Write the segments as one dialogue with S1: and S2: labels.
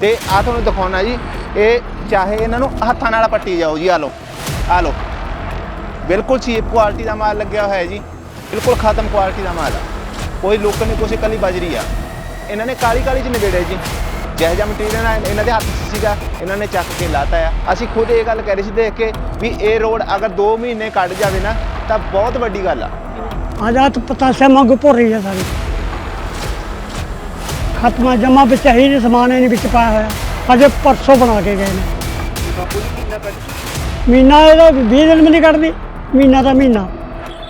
S1: ਤੇ ਆ ਤੁਹਾਨੂੰ ਦਿਖਾਉਣਾ ਜੀ, ਇਹ ਚਾਹੇ ਇਹਨਾਂ ਨੂੰ ਹੱਥਾਂ ਨਾਲ ਪੱਟੀ ਜਾਓ ਜੀ ਆ ਲਓ ਆ ਲਓ। ਬਿਲਕੁਲ ਚੀਪ ਕੁਆਲਿਟੀ ਦਾ ਮਾਲ ਲੱਗਿਆ ਹੋਇਆ ਹੈ ਜੀ, ਬਿਲਕੁਲ ਖਤਮ ਕੁਆਲਿਟੀ ਦਾ ਮਾਲ ਆ। ਕੋਈ ਲੁੱਕ ਨਹੀਂ, ਕੁਛ ਕੱਲੀ ਬਜਰੀ ਆ। ਇਹਨਾਂ ਨੇ ਕਾਲੀ ਕਾਲੀ ਚ ਨਿਬੇੜਿਆ ਜੀ, ਜਿਹੋ ਜਿਹਾ ਮਟੀਰੀਅਲ ਇਹਨਾਂ ਦੇ ਹੱਥ 'ਚ ਸੀਗਾ, ਇਹਨਾਂ ਨੇ ਚੱਕ ਕੇ ਲਾਤਾ ਆ। ਅਸੀਂ ਖੁਦ ਇਹ ਗੱਲ ਕਹਿ ਰਹੇ ਸੀ ਦੇਖ ਕੇ ਵੀ ਇਹ ਰੋਡ ਅਗਰ 2 ਮਹੀਨੇ ਕੱਢ ਜਾਵੇ ਨਾ, ਤਾਂ ਬਹੁਤ ਵੱਡੀ ਗੱਲ ਆ।
S2: ਆਜ਼ਾਦ ਪਤਾਸਿਆ ਮੰਗ ਭੁਰ ਰਹੀ ਸਾਰੀ। ਖਤਮਾ ਜਮਾ ਵਿੱਚ ਹੀ ਨਹੀਂ ਸਮਾਨ ਇਹ ਨਹੀਂ ਵਿੱਚ ਪਾਇਆ ਹੋਇਆ। ਅਜੇ ਪਰਸੋਂ ਬਣਾ ਕੇ ਗਏ ਨੇ।
S3: ਬਾਪੂ ਜੀ ਕਿੰਨਾ ਕੱਢ
S2: ਮਹੀਨਾ ਇਹਦਾ 20 ਦਿਨ ਵੀ ਨਹੀਂ ਕੱਢਦੀ ਮਹੀਨਾ ਦਾ ਮਹੀਨਾ।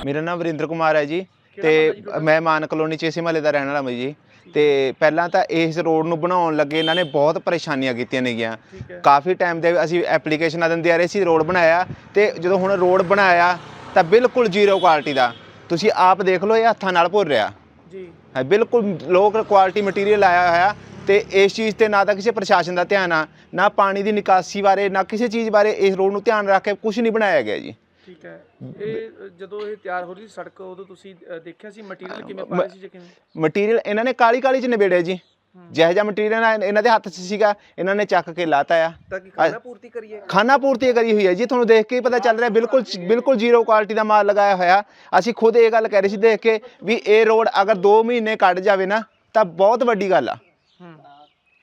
S1: ਮੇਰਾ ਨਾਮ ਵਰਿੰਦਰ ਕੁਮਾਰ ਹੈ ਜੀ ਤੇ ਮੈਂ ਮਾਨ ਕਲੋਨੀ ਚ ਇਸੇ ਮਹੱਲੇ ਦਾ ਰਹਿਣ ਵਾਲਾ ਮੈਂ ਜੀ। ਤੇ ਪਹਿਲਾਂ ਤਾਂ ਇਸ ਰੋਡ ਨੂੰ ਬਣਾਉਣ ਲੱਗੇ ਇਹਨਾਂ ਨੇ ਬਹੁਤ ਪਰੇਸ਼ਾਨੀਆਂ ਕੀਤੀਆਂ ਨੇਗੀਆਂ। ਕਾਫੀ ਟਾਈਮ ਦੇ ਅਸੀਂ ਐਪਲੀਕੇਸ਼ਨਾਂ ਦਿੰਦੇ ਆ ਰਹੇ ਸੀ ਰੋਡ ਬਣਾਇਆ। ਤੇ ਜਦੋਂ ਹੁਣ ਰੋਡ ਬਣਾਇਆ ਤਾਂ ਬਿਲਕੁਲ ਜ਼ੀਰੋ ਕੁਆਲਿਟੀ ਦਾ। ਤੁਸੀਂ ਆਪ ਦੇਖ ਲਓ ਇਹ ਹੱਥਾਂ ਨਾਲ ਭੁਰ ਰਿਹਾ।
S3: ਜੀ।
S1: ਬਿਲਕੁਲ ਲੋ ਕੁਆਲਿਟੀ ਮਟੀਰੀਅਲ ਆਇਆ ਹੋਇਆ ਤੇ ਇਸ ਚੀਜ਼ ਤੇ ਨਾ ਤਾਂ ਕਿਸੇ ਪ੍ਰਸ਼ਾਸਨ ਦਾ ਧਿਆਨ ਆ ਨਾ ਪਾਣੀ ਦੀ ਨਿਕਾਸੀ ਬਾਰੇ ਨਾ ਕਿਸੇ ਚੀਜ਼ ਬਾਰੇ ਇਸ ਰੋਡ ਨੂੰ ਧਿਆਨ ਰੱਖ ਕੇ ਕੁਝ ਨਹੀਂ ਬਣਾਇਆ ਗਿਆ ਜੀ।
S3: ਠੀਕ ਹੈ। ਇਹ ਜਦੋਂ ਇਹ ਤਿਆਰ ਹੋ ਰਹੀ ਸੜਕ ਉਦੋਂ ਤੁਸੀਂ ਦੇਖਿਆ ਸੀ ਮਟੀਰੀਅਲ ਕਿਵੇਂ ਪਾਇਆ ਸੀ ਜਾਂ ਕਿਵੇਂ?
S1: ਮਟੀਰੀਅਲ ਇਹਨਾਂ ਨੇ ਕਾਲੀ ਕਾਲੀ ਚ ਨਿਬੇੜਿਆ ਜੀ। ਜਿਹੋ ਜਿਹਾ ਮਟੀਰੀਅਲ ਇਹਨਾਂ ਦੇ ਹੱਥ 'ਚ ਸੀਗਾ ਇਹਨਾਂ ਨੇ ਚੱਕ ਕੇ ਲਾਤਾ ਆ।
S3: ਤਾਂ ਕਿ ਖਾਣਾ ਪੂਰਤੀ ਕਰੀਏ।
S1: ਖਾਨਾ ਪੂਰਤੀ ਕਰੀ ਹੋਈ ਹੈ ਜੀ ਤੁਹਾਨੂੰ ਦੇਖ ਕੇ ਹੀ ਪਤਾ ਚੱਲ ਰਿਹਾ ਬਿਲਕੁਲ ਬਿਲਕੁਲ ਜ਼ੀਰੋ ਕੁਆਲਿਟੀ ਦਾ ਮਾਲ ਲਗਾਇਆ ਹੋਇਆ। ਅਸੀਂ ਖੁਦ ਇਹ ਗੱਲ ਕਹਿ ਰਹੇ ਸੀ ਦੇਖ ਕੇ ਵੀ ਇਹ ਰੋਡ ਅਗਰ 2 ਮਹੀਨੇ ਕੱਢ ਜਾਵੇ ਨਾ ਤਾਂ ਬਹੁਤ ਵੱਡੀ ਗੱਲ ਆ।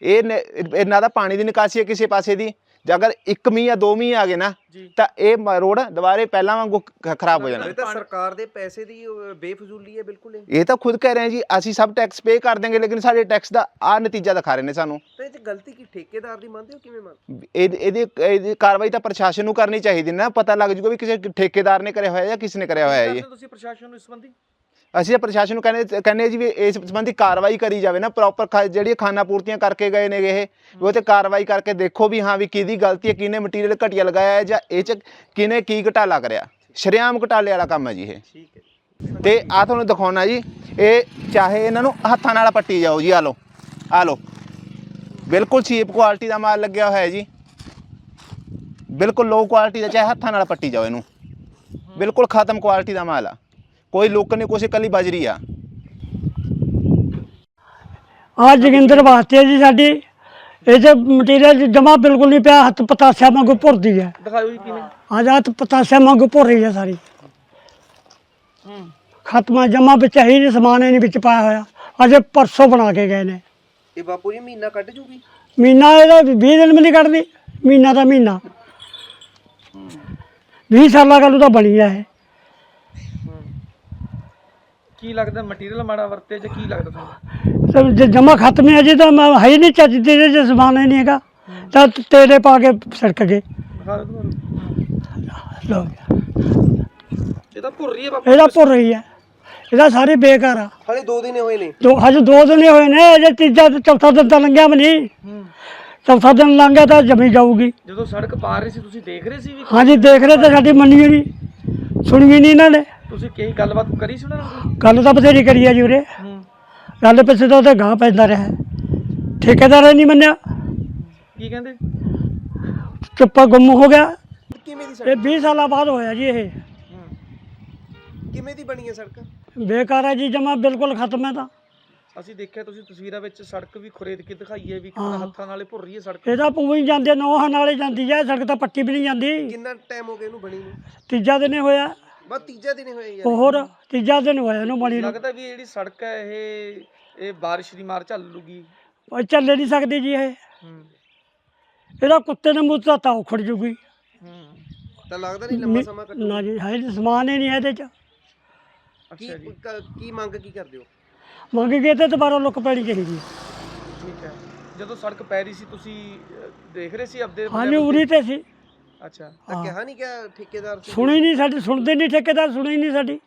S1: ਇਹ ਨ- ਇਹਨਾਂ ਦਾ ਪਾਣੀ ਦੀ ਨਿਕਾਸੀ ਹੈ ਕਿਸੇ ਪਾਸੇ ਦੀ। ਜੇ ਅਗਰ 1 ਮੀਂਹ ਜਾਂ 2 ਮੀਂਹ ਆ ਗਏ ਨਾ
S3: ਜੀ।
S1: ਤਾਂ ਇਹ ਮ- ਰੋਡ ਦੁਬਾਰੇ ਪਹਿਲਾਂ ਵਾਂਗੂ ਖ- ਖਰਾਬ ਹੋ ਜਾਣਾ।
S4: ਇਹ ਤਾਂ ਸਰਕਾਰ ਦੇ ਪੈਸੇ ਦੀ ਅਹ, ਬੇਫਜ਼ੂਲੀ ਹੈ ਬਿਲਕੁਲ ਇਹ।
S1: ਇਹ ਤਾਂ ਖੁਦ ਕਹਿ ਰਹੇ ਹਾਂ ਜੀ ਅਸੀਂ ਸਭ ਟੈਕਸ ਪੇ ਕਰ ਦੇਂਗੇ ਲੇਕਿਨ ਸਾਡੇ ਟੈਕਸ ਦਾ ਆ ਨਤੀਜਾ ਦਿਖਾ ਰਹੇ ਨੇ ਸਾਨੂੰ।
S4: ਤਾਂ ਇਹ ਚ ਗਲਤੀ ਕੀ ਠੇਕੇਦਾਰ ਦੀ ਮੰਨਦੇ ਹੋ ਕਿਵੇਂ ਮੰਨ
S1: ਇਹਦੀ ਇਹਦੀ ਇਹਦੀ ਕਾਰਵਾਈ ਤਾਂ ਪ੍ਰਸ਼ਾਸਨ ਨੂੰ ਕਰਨੀ ਚਾਹੀਦੀ ਨਾ ਪਤਾ ਲੱਗ ਜੂਗਾ ਵੀ ਕਿਸੇ ਠੇਕੇਦਾਰ ਨੇ ਕਰਿਆ ਹੋਇਆ ਜਾਂ ਕਿਸ ਨੇ ਕਰਿਆ ਹੋਇਆ ਇਹ।
S3: ਤੁਸੀਂ ਪ੍ਰਸ਼ਾਸਨ ਨੂੰ ਇਸ ਸੰਬੰਧੀ?
S1: ਅਸੀਂ ਤਾਂ ਪ੍ਰਸ਼ਾਸਨ ਨੂੰ ਕਹਿੰਦੇ ਕਹਿੰਦੇ ਜੀ ਵੀ ਇਸ ਸੰਬੰਧੀ ਕਾਰਵਾਈ ਕਰੀ ਜਾਵੇ ਨਾ ਪ੍ਰੋਪਰ ਜਿਹੜੀ ਖਾਨਾ ਪੂਰਤੀਆਂ ਕਰਕੇ ਗਏ ਨੇਗੇ ਇਹ ਉਹ ਤੇ ਕਾਰਵਾਈ ਕਰਕੇ ਦੇਖੋ ਵੀ ਹਾਂ ਵੀ ਕਿਹਦੀ ਗਲਤੀ ਹੈ, ਕਿਹਨੇ ਮਟੀਰੀਅਲ ਘਟੀਆ ਲਗਾਇਆ ਹੈ ਜਾਂ ਇਹ ਚ ਕਿਹਨੇ ਕੀ ਘਟਾਲਾ ਕਰਿਆ। ਸ਼ਰੇਆਮ ਘਟਾਲੇ ਵਾਲਾ ਕੰਮ ਹੈ ਜੀ ਇਹ।
S4: ਠੀਕ ਹੈ
S1: ਤੇ ਆ ਤੁਹਾਨੂੰ ਦਿਖਾਉਣਾ ਜੀ, ਇਹ ਚਾਹੇ ਇਹਨਾਂ ਨੂੰ ਹੱਥਾਂ ਨਾਲ ਪੱਟੀ ਜਾਓ ਜੀ, ਆ ਲਓ ਆ ਲਓ। ਬਿਲਕੁਲ ਚੀਪ ਕੁਆਲਿਟੀ ਦਾ ਮਾਲ ਲੱਗਿਆ ਹੋਇਆ ਹੈ ਜੀ। ਬਿਲਕੁਲ ਲੋ ਕੁਆਲਿਟੀ ਦਾ, ਚਾਹੇ ਹੱਥਾਂ ਨਾਲ ਪੱਟੀ ਜਾਓ ਇਹਨੂੰ। ਬਿਲਕੁਲ ਖਤਮ ਕੁਆਲਿਟੀ ਦਾ ਮਾਲ ਆ। ਕੋਈ ਲੁੱਕ ਨਹੀਂ ਕੁਛ ਕੱਲੀ ਬਜਰੀ ਆ।
S2: ਆ ਜੋਗਿੰਦਰ ਵਾਸਤੇ ਜੀ ਸਾਡੀ ਇਹ ਜੇ ਮਟੀਰੀਅਲ ਜਮਾ ਬਿਲਕੁਲ ਨਹੀਂ ਪਿਆ ਹੱਥ ਪਤਾਸਿਆ ਮੰਗ ਭੁਰਦੀ ਹੈ
S3: ਦਿਖਾਓ ਜੀ ਕਿਵੇਂ?
S2: ਆਜ਼ਾਦ ਪਤਾਸਿਆ ਮੰਗ ਭੁਰ ਰਹੀ ਹੈ ਸਾਰੀ।
S3: ਹੂੰ
S2: ਖਤਮਾ ਜਮਾ ਵਿੱਚ ਹੀ ਨਹੀਂ ਸਮਾਨ ਇਹ ਨਹੀਂ ਵਿੱਚ ਪਾਇਆ ਹੋਇਆ। ਅਜੇ ਪਰਸੋਂ ਬਣਾ ਕੇ ਗਏ ਨੇ।
S4: ਇਹ ਬਾਪੂ ਜੀ ਮਹੀਨਾ ਕੱਢ ਜੂਗੀ?
S2: ਮਹੀਨਾ ਇਹਦਾ 20 ਦਿਨ ਵੀ ਨਹੀਂ ਕੱਢਦੀ ਮਹੀਨਾ ਦਾ ਮਹੀਨਾ। 20 ਸਾਲਾਂ ਕੱਲ੍ਹ ਤਾਂ ਬਣੀ ਆ ਇਹ।
S3: ਕੀ ਲੱਗਦਾ ਮਟੀਰੀਅਲ ਮਾੜਾ ਵਰਤੇ ਜਾਂ ਕੀ ਲੱਗਦਾ ਤੁਹਾਨੂੰ?
S2: ਸਭ ਜੇ ਜਮਾ ਖਤਮ ਹੈ ਜੀ ਤਾਂ ਮੈਂ ਹੈ ਹੀ ਨਹੀਂ ਚੱਜ ਦੇ ਜੇ ਸਮਾਨ ਹੀ ਨਹੀਂ ਹੈਗਾ। ਤਾਂ ਤੇਰੇ ਪਾ ਕੇ ਸੜਕ ਗਏ
S3: ਦਿਖਾ ਦਿਓ ਤੁਹਾਨੂੰ।
S2: ਲੋ
S3: ਇਹ ਤਾਂ ਭੁਰ ਰਹੀ ਹੈ ਬਾਪੂ।
S2: ਇਹਦਾ ਭੁਰ ਰਹੀ ਹੈ। ਇਹਦਾ ਸਾਰੇ ਬੇਕਾਰ ਆ।
S4: ਹਲੇ 2 ਦਿਨ ਹੋਏ ਨੇ।
S2: ਦੋ ਹਜੇ ਦੋ ਦਿਨ ਹੀ ਹੋਏ ਨੇ ਅਜੇ ਤੀਜਾ ਤੇ ਚੌਥਾ ਦਿਨ ਤਾਂ ਲੰਘਿਆ ਵੀ ਨਹੀਂ।
S3: ਹੂੰ।
S2: ਚੌਥਾ ਦਿਨ ਲੰਘ ਗਿਆ ਤਾਂ ਜਮੀ ਜਾਊਗੀ।
S3: ਜਦੋਂ ਸੜਕ ਪਾਰ ਰਹੀ ਸੀ ਤੁਸੀਂ ਦੇਖ ਰਹੇ ਸੀ ਵੀ
S2: ਹਾਂਜੀ ਦੇਖ ਰਹੇ ਤਾਂ ਸਾਡੀ ਮੰਨੀ ਨਹੀਂ। ਸੁਣੀ ਨਹੀਂ ਇਹਨਾਂ ਨੇ।
S3: ਤੁਸੀਂ ਕਈ ਗੱਲਬਾਤ ਕਰੀ ਸੀ ਉਹਨਾਂ ਨਾਲ?
S2: ਗੱਲ ਤਾਂ ਬਥੇਰੀ ਕਰੀ ਆ ਜੀ ਉਰੇ।
S3: ਹੂੰ।
S2: ਗੱਲ ਪਿੱਛੇ ਤਾਂ ਉਹਦੇ ਗਾਂ ਪੈਂਦਾ ਰਿਹਾ। ਠੇਕੇਦਾਰ ਨਹੀਂ ਮੰਨਿਆ।
S3: ਕੀ ਕਹਿੰਦੇ?
S2: ਚੁੱਪਾ ਗੁੰਮ ਹੋ ਗਿਆ।
S4: ਕਿਵੇਂ ਦੀ
S2: ਇਹ 20 ਸਾਲਾਂ ਬਾਅਦ ਹੋਇਆ ਜੀ ਇਹ।
S4: ਕਿਵੇਂ ਦੀ ਬਣੀ ਹੈ ਸੜਕ?
S2: ਬੇਕਾਰ ਹੈ ਜੀ ਜਮਾ ਬਿਲਕੁਲ ਖਤਮ ਹੈ ਤਾਂ।
S3: ਅਸੀਂ ਦੇਖਿਆ ਤੁਸੀਂ ਤਸਵੀਰਾਂ ਵਿੱਚ ਸੜਕ ਵੀ ਖੁਰੇਦ ਕੇ ਦਿਖਾਈ ਹੈ ਵੀ ਕਿੰਨਾ ਹੱਥਾਂ ਨਾਲੇ ਭੁਰ ਰਹੀ ਹੈ ਸੜਕ।
S2: ਇਹਦਾ ਪੂਰੀ ਜਾਂਦੇ ਨੋਹਾਂ ਨਾਲੇ ਜਾਂਦੀ ਹੈ ਸੜਕ ਤਾਂ ਪੱਟੀ ਵੀ ਨਹੀਂ ਜਾਂਦੀ।
S4: ਕਿੰਨਾ ਟਾਈਮ ਹੋ ਗਿਆ ਇਹਨੂੰ ਬਣੀ ਨੂੰ?
S2: ਤੀਜਾ ਦਿਨ ਹੀ ਹੋਇਆ।
S4: ਬਸ ਤੀਜਾ ਦਿਨ ਹੀ ਹੋਇਆ ਯਾਰ
S2: ਹੋਰ ਤੀਜਾ ਦਿਨ ਹੋਇਆ ਇਹਨੂੰ ਬਣੀ ਨੂੰ।
S3: ਲੱਗਦਾ ਵੀ ਇਹ ਜਿਹੜੀ ਸੜਕ ਹੈ ਇਹ ਇਹ ਬਾਰਿਸ਼ ਦੀ ਮਾਰ ਝੱਲ ਲੂਗੀ
S2: ਉਹ ਚੱਲੇ ਨਹੀਂ ਸਕਦੀ ਜੀ ਇਹ।
S3: ਹੂੰ।
S2: ਇਹਦਾ ਕੁੱਤੇ ਨੇ ਮੂੰਹ ਤਾਂ ਤਾਂ ਉਖੜ ਜੂਗੀ।
S3: ਹੂੰ।
S4: ਤਾਂ ਲੱਗਦਾ ਨਹੀਂ ਲੰਮਾ ਸਮਾਂ ਕੱਢੂ
S2: ਨਾ ਜੀ ਹੈ ਸਮਾਨ ਹੀ ਨਹੀਂ ਹੈ ਇਹਦੇ ਚ।
S4: ਕੀ
S3: ਅੱਛਾ ਜੀ।
S4: ਕ- ਕੀ ਮੰਗ ਕੀ ਕਰਦੇ ਹੋ?
S2: ਮੰਗ ਗਏ ਤੇ ਦੁਬਾਰਾ ਲੁੱਕ ਪੈਣੀ ਚਾਹੀਦੀ
S3: ਠੀਕ ਹੈ। ਜਦੋਂ ਸੜਕ ਪੈ ਰਹੀ ਸੀ ਤੁਸੀਂ ਦੇਖ ਰਹੇ ਸੀ ਆਪਦੇ
S2: ਹਾਂਜੀ ਉਰੀ ਤੇ ਸੀ।
S3: ਅੱਛਾ।
S4: ਤਾਂ
S2: ਹਾਂ।
S4: ਕਿਹਾ ਨਹੀਂ ਕਿ ਠੇਕੇਦਾਰ ਸੀ?
S2: ਸੁਣੀ ਨਹੀਂ ਸਾਡੀ ਸੁਣਦੇ ਨਹੀਂ ਠੇਕੇਦਾਰ ਸੁਣੀ ਨਹੀਂ ਸਾਡੀ।